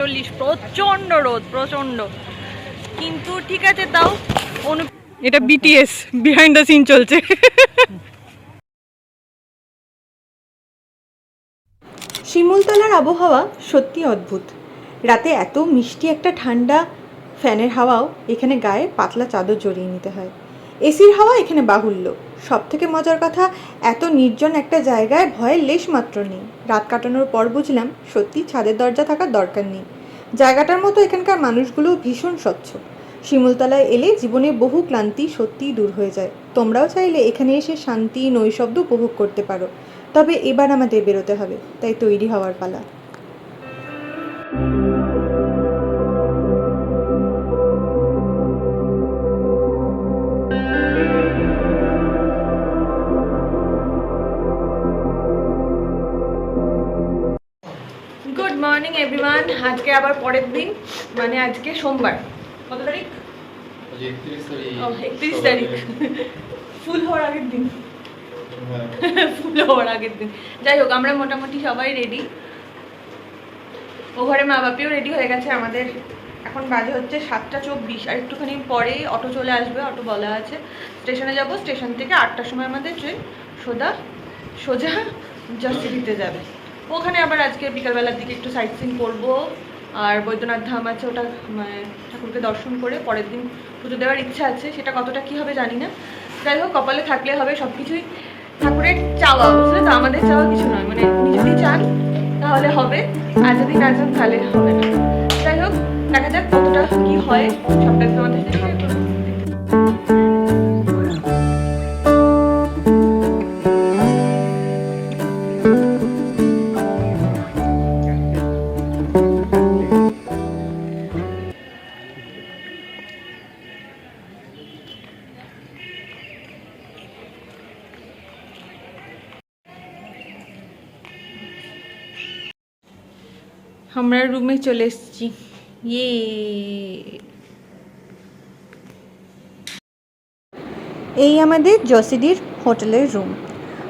চল্লিশ প্রচণ্ড রোদ প্রচণ্ড। কিন্তু ঠিক আছে তাও অনু এটা বিটিএস বিহাইন্ড দ্য সিন চলছে। শিমুলতলার আবহাওয়া সত্যি অদ্ভুত। রাতে এত মিষ্টি একটা ঠান্ডা ফ্যানের হাওয়াও এখানে গায়ে পাতলা চাদর জড়িয়ে নিতে হয়। এসির হাওয়া এখানে বাহুল্য। সব থেকে মজার কথা, এত নির্জন একটা জায়গায় ভয়ের লেশ মাত্র নেই। রাত কাটানোর পর বুঝলাম, সত্যি ছাদের দরজা থাকার দরকার নেই। জায়গাটার মতো এখানকার মানুষগুলো ভীষণ স্বচ্ছ। শিমুলতলায় এলে জীবনে বহু ক্লান্তি সত্যিই দূর হয়ে যায়। তোমরাও চাইলে এখানে এসে শান্তি, নৈশব্দ উপভোগ করতে পারো। তবে এবার আমাদের বেরোতে হবে, তাই তৈরি হওয়ার পালা। এভরিওয়ান আজকে আবার পরের দিন মানে আজকে সোমবার। কত তারিখ? একত্রিশ তারিখ। ফুল হওয়ার আগের দিন। হ্যাঁ। ফুল হওয়ার আগের দিন। যাই হোক আমরা মোটামুটি সবাই রেডি ও ঘরে মা বাপিও রেডি হয়ে গেছে। আমাদের এখন বাজে হচ্ছে সাতটা চব্বিশ। আর একটুখানি পরে অটো চলে আসবে অটো বলা আছে। স্টেশনে যাব। স্টেশন থেকে আটটার সময় আমাদের ট্রেন সোজা সোজা জর্সিটিতে যাবে। ওখানে আবার আজকে বিকালবেলার দিকে একটু সাইট সিন করব। আর বৈদ্যনাথ ধাম আছে, ওটা মানে ঠাকুরকে দর্শন করে পরের দিন পুজো দেওয়ার ইচ্ছা আছে, সেটা কতটা কি হবে জানি না। যাই হোক, কপালে থাকলে হবে সব কিছুই ঠাকুরের চাওয়া, বুঝলে তো? আমাদের চাওয়া কিছু নয় মানে উনি যদি চান, তাহলে হবে। আর যদি না চান, তাহলে হবে না। যাই হোক, দেখা যাক কতটা কি হয় আমরা রুমে চলে এসেছি ইয়ে এই আমাদের জসিডির হোটেলের রুম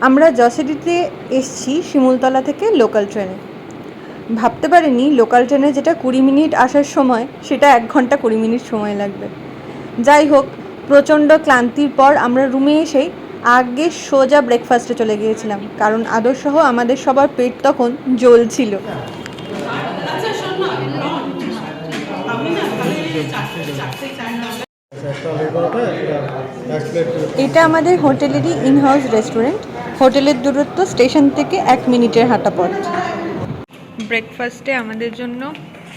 আমরা জসিডিতে এসছি শিমুলতলা থেকে লোকাল ট্রেনে ভাবতে পারিনি লোকাল ট্রেনে যেটা কুড়ি মিনিট আসার সময়, সেটা এক ঘণ্টা কুড়ি মিনিট সময় লাগবে। যাই হোক, প্রচণ্ড ক্লান্তির পর আমরা রুমে এসেই আগে সোজা ব্রেকফাস্টে চলে গিয়েছিলাম। কারণ আদর্শহ আমাদের সবার পেট তখন জ্বলছিল। এটা আমাদের হোটেলেরই ইনহাউস রেস্টুরেন্ট হোটেলের দূরত্ব স্টেশন থেকে এক মিনিটের হাঁটা পথ ব্রেকফাস্টে আমাদের জন্য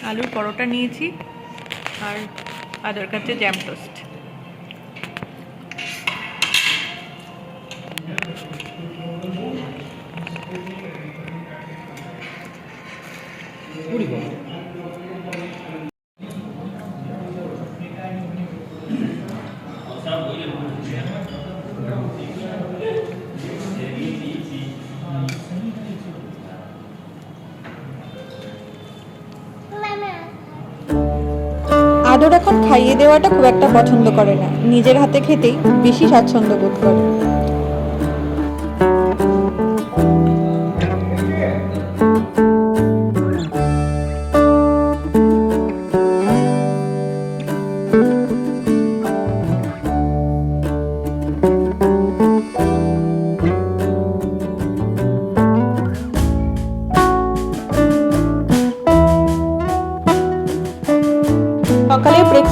আলুর পরোটা নিয়েছি আর আদার কাছে জ্যাম টোস্ট আদর এখন খাইয়ে দেওয়াটা খুব একটা পছন্দ করে না। নিজের হাতে খেতেই বেশি স্বাচ্ছন্দ্য বোধ করে।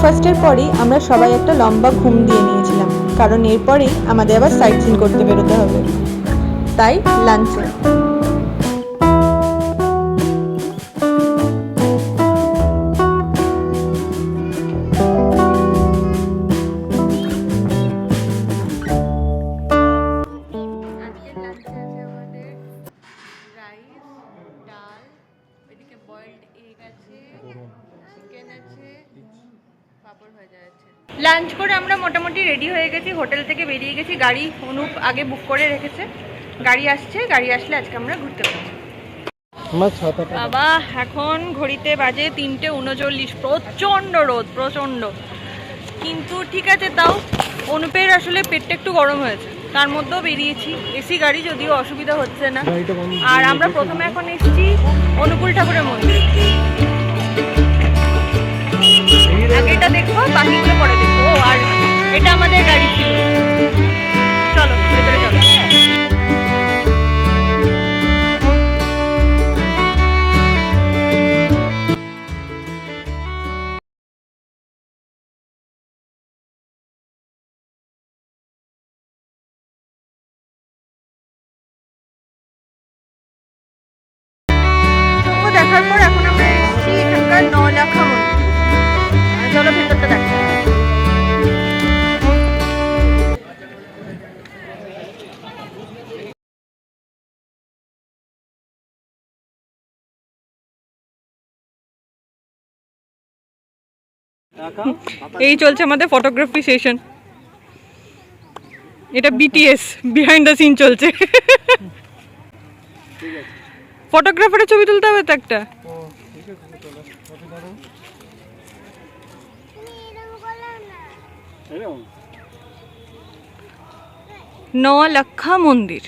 ব্রেকফাস্টের পরেই আমরা সবাই একটা লম্বা ঘুম দিয়ে নিয়েছিলাম, কারণ এরপরেই আমাদের আবার সাইট সিন করতে বেরোতে হবে। তাই লাঞ্চে রেডি হয়ে গেছি হোটেল থেকে বেরিয়ে গেছি গাড়ি অনুপ আগে বুক করে রেখেছে। গাড়ি আসছে গাড়ি আসলে আজকে আমরা ঘুরতে পারব বাবা এখন ঘড়িতে বাজে তিনটে উনচল্লিশ প্রচণ্ড রোদ প্রচণ্ড। কিন্তু ঠিক আছে তাও অনুপের আসলে পেটটা একটু গরম হয়েছে। তার মধ্যেও বেরিয়েছি এসি গাড়ি যদিও অসুবিধা হচ্ছে না। আর আমরা প্রথমে এখন এসেছি অনুকূল ঠাকুরের মন্দির। বাকিগুলো পরে দেখব। এটা আমাদের গাড়ি ছিল। চলো, ভেতরে চলো। দেখার পর এখন আমরা এসেছি এখানকার নলাখা মন্দির এই চলছে আমাদের ফটোগ্রাফি সেশন এটা বিটিএস বিহাইন্ড দ্য সিন চলছে। ফটোগ্রাফারের ছবি তুলতে হবে তো একটা? নওয়ালাক্ষা মন্দির।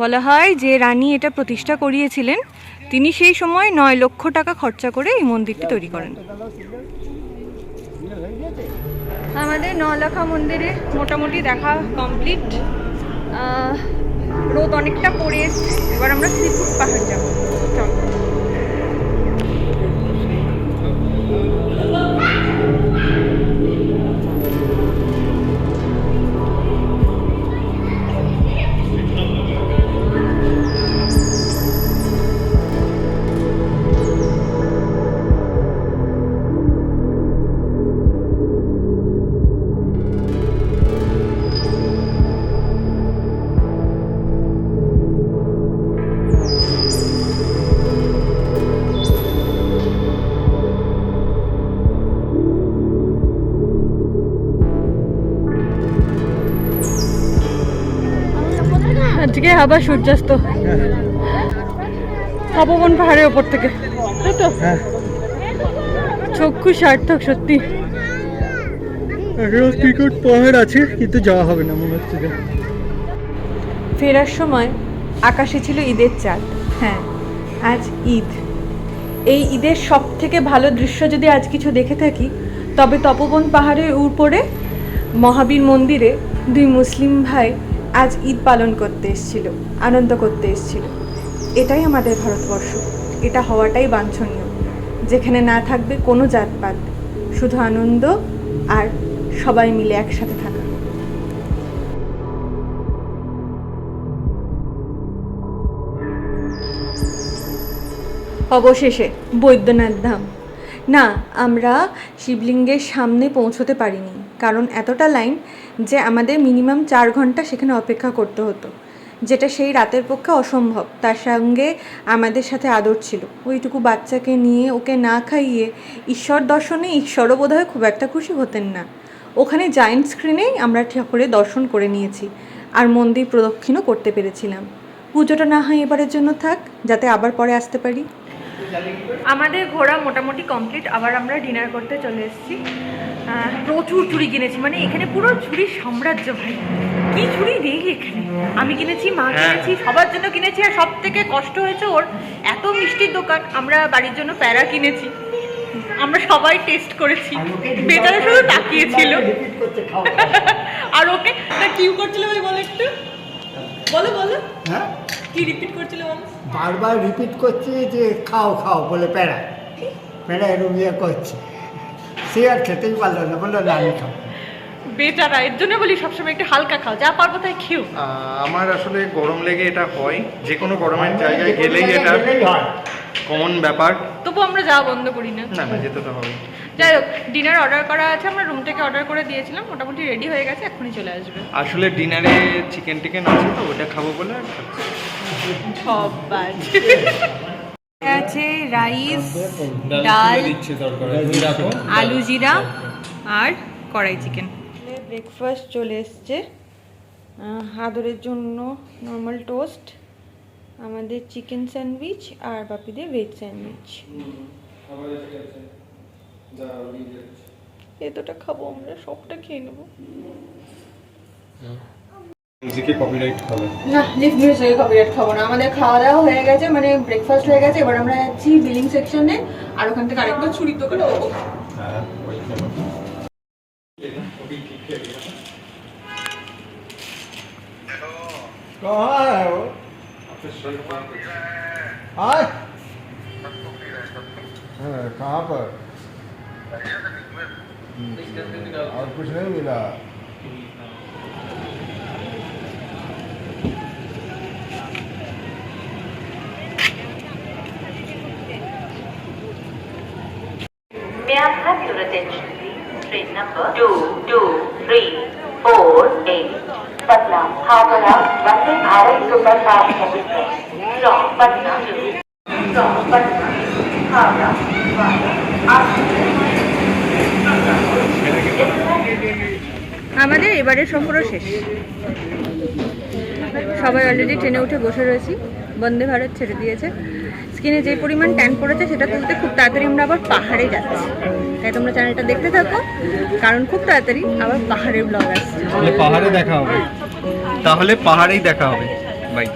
বলা হয় যে রানী এটা প্রতিষ্ঠা করিয়েছিলেন, তিনি সেই সময় নয় লক্ষ টাকা খরচা করে এই মন্দিরটি তৈরি করেন। আমাদের নলাখা মন্দিরে মোটামুটি দেখা কমপ্লিট রোদ অনেকটা পড়ে এবার আমরা শ্রীপুর পাহাড় যাব। আবার সূর্যাস্ত। তপবন পাহাড়ের ওপর থেকে। তাই তো? চক্ষু সার্থক সত্যি। পাহাড় আছে কিন্তু যাওয়া হবে না মনে হচ্ছে ফেরার সময় আকাশে ছিল ঈদের চাঁদ। হ্যাঁ আজ ঈদ। এই ঈদের সব থেকে ভালো দৃশ্য যদি আজ কিছু দেখে থাকি তবে তপবন পাহাড়ের উপরে মহাবীর মন্দিরে দুই মুসলিম ভাই আজ ঈদ পালন করতে এসেছিল, আনন্দ করতে এসেছিল। এটাই আমাদের ভারতবর্ষ, এটা হওয়াটাই বাঞ্ছনীয়। যেখানে না থাকবে কোনো জাতপাত, শুধু আনন্দ আর সবাই মিলে একসাথে থাকা। অবশেষে বৈদ্যনাথ ধাম। না, আমরা শিবলিঙ্গের সামনে পৌঁছতে পারিনি। কারণ এতটা লাইন যে আমাদের মিনিমাম চার ঘণ্টা সেখানে অপেক্ষা করতে হতো, যেটা সেই রাতের পক্ষে অসম্ভব। তার সঙ্গে আমাদের সাথে আদর ছিল। ওইটুকু বাচ্চাকে নিয়ে ওকে না খাইয়ে ঈশ্বর দর্শনে ঈশ্বরও বোধহয় খুব একটা খুশি হতেন না। ওখানে জায়েন্ট স্ক্রিনেই আমরা ঠাকুরের দর্শন করে নিয়েছি আর মন্দির প্রদক্ষিণও করতে পেরেছিলাম। পুজোটা না হয় এবারের জন্য থাক, যাতে আবার পরে আসতে পারি। আমাদের ঘোরা মোটামুটি কমপ্লিট আবার আমরা ডিনার করতে চলে এসেছি। প্রচুর চুড়ি কিনেছি। মানে এখানে পুরো চুড়ির সাম্রাজ্য ভাই। কি চুড়ি নেই এখানে? আমি কিনেছি মা কিনেছি সবার জন্য কিনেছি আর সব থেকে কষ্ট হয়েছে ওর এত মিষ্টির দোকান আমরা বাড়ির জন্য প্যারা কিনেছি। আমরা সবাই টেস্ট করেছি। বেচারা শুধু তাকিয়েছিল। আর ওকে তা কিউ করছিল ভাই বলো একটু। বলো বলো। হ্যাঁ? কি রিপিট করছিল বলো? বারবার রিপিট করছে যে খাও খাও বলে প্যারা। প্যারা এরম ইয়ে করছে। সে আর খেতেই পারল না বলল না আমি খাব বেচারা এর জন্য বলি সবসময় একটু হালকা খাও যা পারব তাই খেও। আমার আসলে গরম লেগে এটা হয় যে কোনো গরমের জায়গায় গেলেই এটা কমন ব্যাপার। তবু আমরা যাওয়া বন্ধ করি না। না না যেতে তো হবে। যাই হোক ডিনার অর্ডার করা আছে আমরা রুম থেকে অর্ডার করে দিয়েছিলাম মোটামুটি রেডি হয়ে গেছে এখনই চলে আসবে। আসলে ডিনারে চিকেন টিকেন আছে তো ওটা খাব বলে আর খাচ্ছি। আছে রাইস ডাল আলু জিরা আর কড়াই চিকেন ব্রেকফাস্ট চলে এসছে। আদরের জন্য নর্মাল টোস্ট আমাদের চিকেন স্যান্ডউইচ আর বাপিদের ভেজ স্যান্ডউইচ এতটা খাব আমরা সবটা খেয়ে নেব। মিউজিকে কপিরাইট খাবে না লিভ মিউজিকে কপিরাইট খাবো না আমাদের খাওয়া দাওয়া হয়ে গেছে মানে ব্রেকফাস্ট হয়ে গেছে এবার আমরা যাচ্ছি বিলিং সেকশনে আর ওখান থেকে আরেকবার ছুরির দোকানে দেবো कहाँ है वो आए कहाँ पर और कुछ नहीं मिला আমাদের এবারের সফর শেষ। সবাই অলরেডি ট্রেনে উঠে বসে রয়েছি। বন্দে ভারত ছেড়ে দিয়েছে। স্কিনে যে পরিমাণ ট্যান পড়েছে সেটা তুলতে খুব তাড়াতাড়ি আমরা আবার পাহাড়ে যাচ্ছি। তাই তোমরা চ্যানেলটা দেখতে থাকো, কারণ খুব তাড়াতাড়ি আবার পাহাড়ের ব্লগ আসছে। পাহাড়ে দেখা হবে। তাহলে পাহাড়েই দেখা হবে। বাই